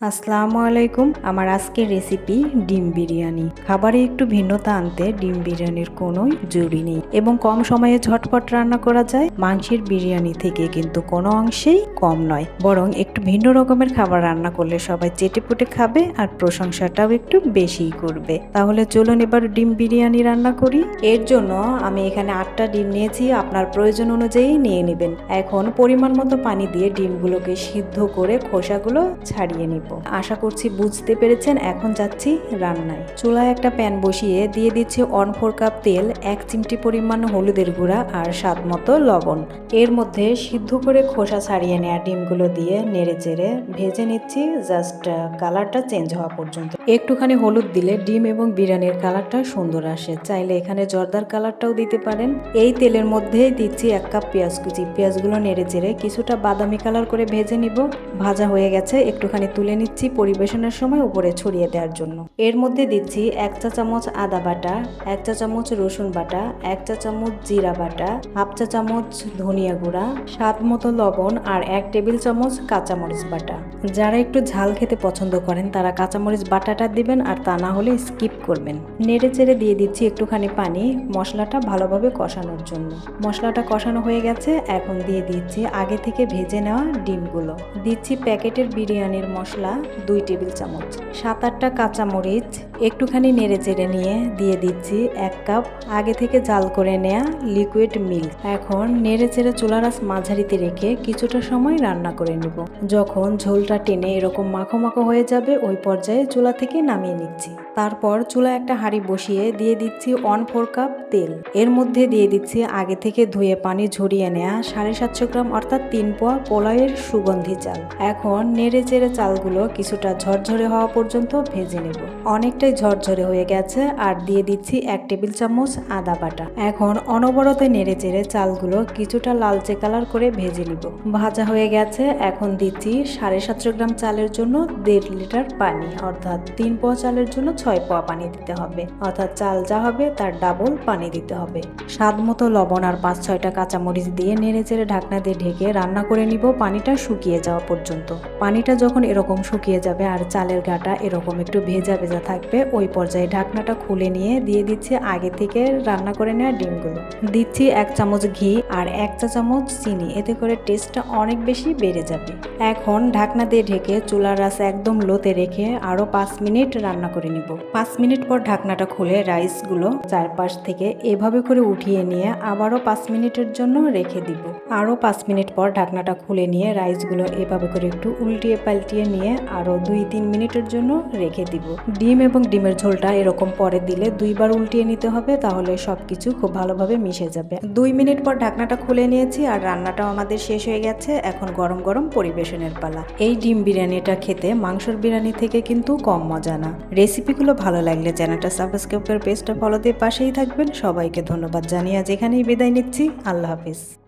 আসসালামু আলাইকুম। আমার আজকের রেসিপি ডিম বিরিয়ানি। খাবারে একটু ভিন্নতা আনতে ডিম বিরিয়ানির কোনো জরুরি নেই এবং কম সময়ে ঝটপট রান্না করা যায়। মাংসের বিরিয়ানি থেকে কিন্তু কোনো অংশেই কম নয়। বরং একটু ভিন্ন রকমের খাবার রান্না করলে সবাই চেটেপুটে খাবে আর প্রশংসাটাও একটু বেশিই করবে। তাহলে চলুন এবার ডিম বিরিয়ানি রান্না করি। এর জন্য আমি এখানে আটটা ডিম নিয়েছি। আপনার প্রয়োজন অনুযায়ী নিয়ে নেবেন। এখন পরিমাণ মতো পানি দিয়ে ডিমগুলোকে সিদ্ধ করে খোসাগুলো ছাড়িয়ে নিব আশা করছি বুঝতে পেরেছেন, এখন যাচ্ছি রান্নায়। চুলায় একটা প্যান বসিয়ে দিয়ে দিচ্ছি ওয়ান ফোর কাপ তেল, এক চিমটি পরিমাণ হলুদের গুঁড়া আর স্বাদ মতো লবণ। এর মধ্যে সিদ্ধ করে খোসা ছাড়িয়ে নেওয়া ডিমগুলো দিয়ে নেড়ে চেড়ে ভেজে নিচ্ছি, জাস্ট কালারটা চেঞ্জ হওয়া পর্যন্ত। একটুখানি হলুদ দিলে ডিম এবং বিরিয়ানির কালারটা সুন্দর আসে। চাইলে এখানে জর্দার কালারটাও দিতে পারেন। এই তেলের মধ্যে দিচ্ছি এক কাপ পেঁয়াজ কুচি। পেঁয়াজগুলো নেড়ে চেড়ে কিছুটা বাদামি কালার করে ভেজে নিব। ভাজা হয়ে গেছে, একটুখানি তুলে নিচ্ছি পরিবেশনের সময় উপরে ছড়িয়ে দেওয়ার জন্য। এর মধ্যে দিচ্ছি এক চা চামচ আদা বাটা, এক চা চামচ রসুন বাটা, এক চা চামচ জিরা বাটা, হাফ চা চামচ ধনিয়া গুঁড়া, স্বাদ মতো লবণ আর এক টেবিল চামচ কাঁচামরিচ বাটা। যারা একটু ঝাল খেতে পছন্দ করেন, তারা কাঁচামরিচ বাটাটা দিবেন আর তা না হলে স্কিপ করবেন। নেড়ে চেড়ে দিয়ে দিচ্ছি একটুখানি পানি মশলাটা ভালোভাবে কষানোর জন্য। মশলাটা কষানো হয়ে গেছে, এখন দিয়ে দিচ্ছি আগে থেকে ভেজে নেওয়া ডিমগুলো। দিচ্ছি প্যাকেটের বিরিয়ানির মশলা দুই টেবিল চামচ সাত আটটা কাঁচামরিচ একটুখানি নেড়ে চেড়ে নিয়ে দিয়ে দিচ্ছি এক কাপ আগে থেকে জাল করে নেয়া লিকুইড মিল্ক এখন নেড়ে চেড়ে চুলার আঁচ মাঝারিতে রেখে কিছুটা সময় রান্না করে নেব। যখন ঝোলটা টেনে এরকম মাখো মাখো হয়ে যাবে, ওই পর্যায়ে চুলা থেকে নামিয়ে নিচ্ছি। তারপর চুলা একটা হাঁড়ি বসিয়ে দিয়ে দিচ্ছি ওয়ান ফোর কাপ তেল। এর মধ্যে দিয়ে দিচ্ছি আগে থেকে ধুয়ে পানি ঝরিয়ে নেওয়া সাড়ে সাতশো গ্রাম অর্থাৎ তিন পোয়া পোলাওয়ের সুগন্ধি চাল। এখন নেড়ে চেড়ে চালগুলো কিছুটা ঝরঝরে হওয়া পর্যন্ত ভেজে নেব। অনেকটাই ঝরঝরে হয়ে গেছে আর দিয়ে দিচ্ছি এক টেবিল চামচ আদা বাটা। এখন অনবরত নেড়ে চেড়ে চালগুলো কিছুটা লালচে কালার করে ভেজে নিব। ভাজা হয়ে গেছে, এখন দিচ্ছি সাড়ে সাতশো গ্রাম চালের জন্য দেড় লিটার পানি, অর্থাৎ তিন পোয়া চালের জন্য ছয় পোয়া পানি দিতে হবে। অর্থাৎ চাল যা হবে তার ডাবল পানি দিতে হবে। স্বাদ মতো লবণ আর পাঁচ ছয়টা কাঁচামরিচ দিয়ে নেড়ে চেড়ে ঢাকনা দিয়ে ঢেকে রান্না করে নিব পানিটা শুকিয়ে যাওয়া পর্যন্ত। পানিটা যখন এরকম শুকিয়ে যাবে আর চালের গাটা এরকম একটু ভেজা ভেজা থাকবে ওই পর্যায়ে ঢাকনাটা খুলে নিয়ে দিয়ে দিচ্ছি আগে থেকে রান্না করে নেওয়া ডিমগুলো। দিচ্ছি এক চামচ ঘি আর এক চা চামচ চিনি, এতে করে টেস্টটা অনেক বেশি বেড়ে যাবে। এখন ঢাকনা দিয়ে ঢেকে চুলার রাস একদম লোতে রেখে আরও পাঁচ মিনিট রান্না করে নিব। পাঁচ মিনিট পর ঢাকনাটা খুলে রাইসগুলো চারপাশ থেকে এভাবে করে উঠিয়ে নিয়ে আবারও পাঁচ মিনিটের জন্য রেখে দিব। আরও পাঁচ মিনিট পর ঢাকনাটা খুলে নিয়ে রাইসগুলো এভাবে করে একটু উল্টিয়ে পাল্টিয়ে নিয়ে আরও দুই তিন মিনিটের জন্য রেখে দিব। ডিম এবং ডিমের ঝোলটা এরকম পরে দিলে দুইবার উল্টিয়ে নিতে হবে, তাহলে সব কিছু খুব ভালোভাবে মিশে যাবে। দুই মিনিট পর ঢাকনাটা খুলে নিয়েছি আর রান্নাটাও আমাদের শেষ হয়ে গেছে, এখন গরম গরম পরিবেশনের পালা। এই ডিম বিরিয়ানিটা খেতে মাংসর বিরিয়ানি থেকে কিন্তু কম মজা না। রেসিপিগুলো ভালো লাগলে চ্যানেলটা সাবস্ক্রাইব করে পেজটা ফলো দিয়ে পাশেই থাকবেন। সবাইকে ধন্যবাদ জানিয়ে আজ এখানেই বিদায় নিচ্ছি। আল্লাহ হাফিজ।